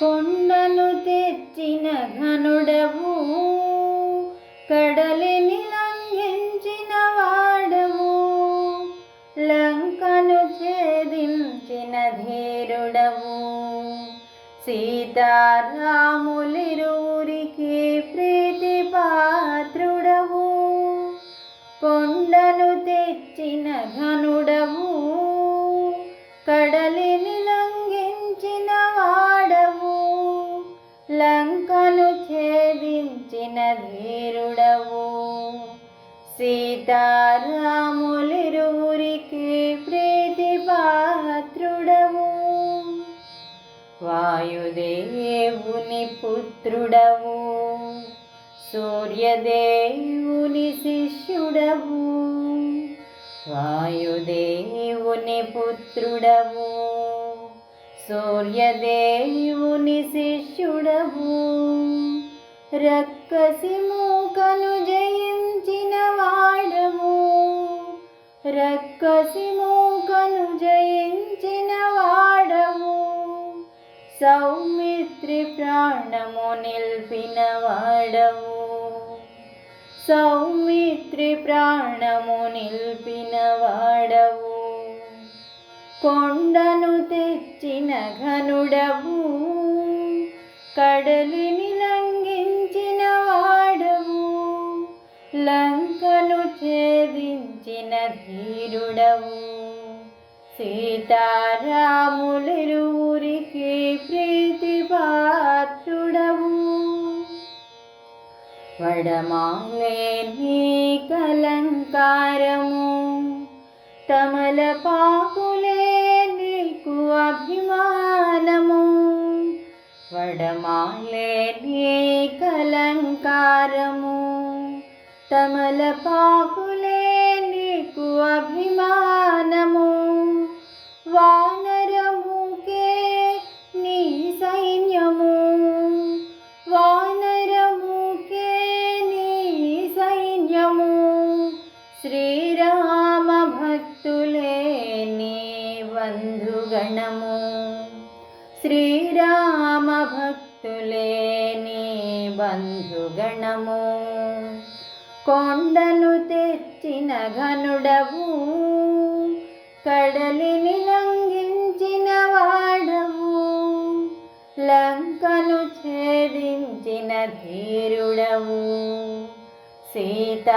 కొండను తెచ్చిన ఘనుడవు కడలిని లంఘించిన వాడవు లంకను ఛేదించిన ధీరుడవు. సీతారాములిరువురికి ప్రీతి పాత్రుడవు కొండను తెచ్చిన ఘనుడవు ధీరుడవు సీతారాములిరువురికి ప్రీతి పాత్రుడవు వాయుదేవుని పుత్రుడవు సూర్యదేవుని శిష్యుడవు వాయుదేవుని పుత్రుడవు సూర్యదేవుని శిష్యుడవు రక్కసి మూకను జయించిన వాడము. రక్కసి మూకను జయించిన వాడము. సౌమిత్రి ప్రాణము నిల్పిన వాడము. సౌమిత్రి ప్రాణము నిల్పిన వాడవు కొండను తెచ్చిన ఘనుడవు. కడలిని ఆయన ధీరుడవు సీతారాములిరువురికి ప్రీతి పాత్రుడవు వడమాలే నీ కలంకారము తమలపాకులే నీకు అభిమానము. వడమాలే నీ కలంకారము తమలపాకులే శ్రీరామ భక్తులే నీ బంధుగణము. శ్రీరామ భక్తులే నీ బంధుగణము. కొండను తెచ్చిన ఘనుడవు కడలిని లంఘించిన వాడవు. లంకను ఛేదించిన ధీరుడవు. సీతారాములూరికే